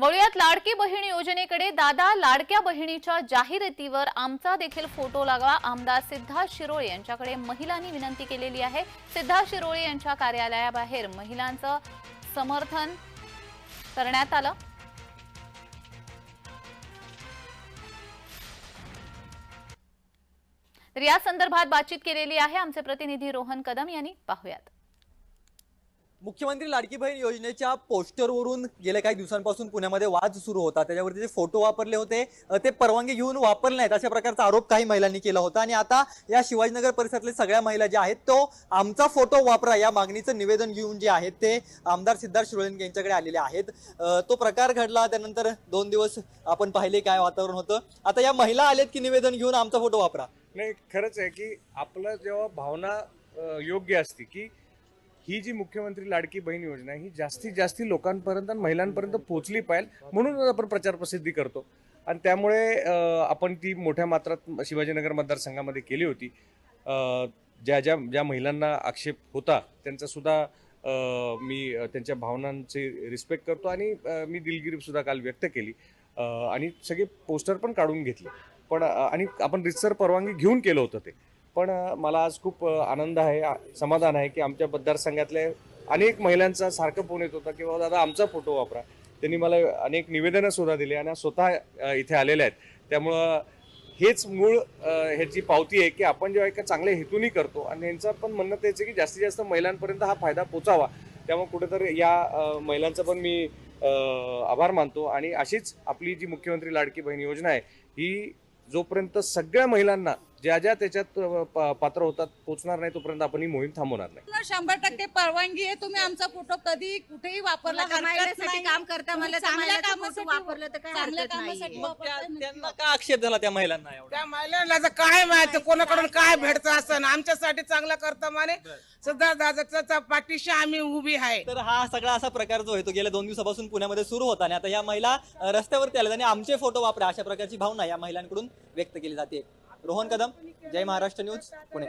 वळूयात लाडकी बहीण योजनेकडे. दादा लाडक्या बहिणीच्या जाहिरातीवर आमचा देखील फोटो लागवा आमदार सिद्धार्थ शिरोळे यांच्याकडे महिलांनी विनंती केलेली आहे. सिद्धार्थ शिरोळे यांच्या कार्यालयाबाहेर महिलांचं समर्थन करण्यात आलं. तर या संदर्भात बातचीत केलेली आहे आमचे प्रतिनिधी रोहन कदम यांनी. पाहूयात. मुख्यमंत्री लाडकी बहीण योजनेच्या पोस्टरवरून गेल्या काही दिवसांपासून पुण्यामध्ये वाद सुरू होता. त्याच्यावरती जे फोटो वापरले होते ते परवानगी घेऊन वापरले नाहीत. अशा प्रकारचा आरोप काही महिलांनी केला होता. आणि आता या शिवाजीनगर परिसरातल्या सगळ्या महिला ज्या आहेत तो आमचा फोटो वापरा. या मागणीचं निवेदन घेऊन जे आहेत ते आमदार सिद्धार्थ शिरोळे यांच्याकडे आलेले आहेत. तो प्रकार घडला. त्यानंतर दोन दिवस आपण पाहिले काय वातावरण होतं. आता या महिला आलेत की निवेदन घेऊन आमचा फोटो वापरा? नाही खरंच आहे की आपलं जेव्हा भावना योग्य असते की ही जी मुख्यमंत्री लाडकी बहीण योजना ही जास्तीत जास्त लोकांपर्यंत आणि महिलांपर्यंत पोहोचली पाहिजे म्हणूनच आपण प्रचार प्रसिद्धी करतो. आणि त्यामुळे आपण ती मोठ्या मात्रात शिवाजीनगर मतदारसंघामध्ये केली होती. ज्या ज्या ज्या महिलांना आक्षेप होता त्यांचा सुद्धा मी त्यांच्या भावनांचे रिस्पेक्ट करतो आणि मी दिलगिरी सुद्धा काल व्यक्त केली. आणि सगळे पोस्टर पण काढून घेतले. पण आणि आपण रितसर परवानगी घेऊन केलं होतं ते. पण मला आज खूप आनंद आहे समाधान आहे की आमच्या मतदारसंघातले अनेक महिलांचा सारखं फोन येत होता की बाबा दादा आमचा फोटो वापरा. त्यांनी मला अनेक निवेदनं सुद्धा दिली आणि स्वतः इथे आलेल्या आहेत. त्यामुळं हेच मूळ ह्याची पावती आहे की आपण जेव्हा एका चांगल्या हेतूनही करतो आणि यांचं पण म्हणणं त्याचं आहे की जास्तीत जास्त महिलांपर्यंत हा फायदा पोचावा. त्यामुळे कुठेतरी या महिलांचा पण मी आभार मानतो आणि अशीच आपली जी मुख्यमंत्री लाडकी बहीण योजना आहे ही जोपर्यंत सगळ्या महिलांना ज्या ज्या त्याच्यात पात्र होतात पोचणार नाही तोपर्यंत आपण ही मोहीम थांबवणार नाही. शंभर टक्के परवानगी आहे. तुम्ही आमचा फोटो कधी कुठेही वापरला. काम करता मला चांगल्या कामासाठी वापरलं तर काय चांगल्या कामासाठी त्यांना काय आक्षेप झाला त्या महिलांना एवढा? त्या महिलांना तर काय माहिती कोणाकडून काय भेटतं असं आमच्यासाठी चांगलं करतं माने सध्या दादाच्या पाठीशी आम्ही उभी आहे. तर हा सगळा असा प्रकार जो आहे तो गेल्या दोन दिवसापासून पुण्यामध्ये सुरू होता आणि आता या महिला रस्त्यावरती आल्या आणि आमचे फोटो वापरा अशा प्रकारची भावना या महिलांकडून व्यक्त केली जाते. रोहन कदम जय महाराष्ट्र न्यूज पुणे.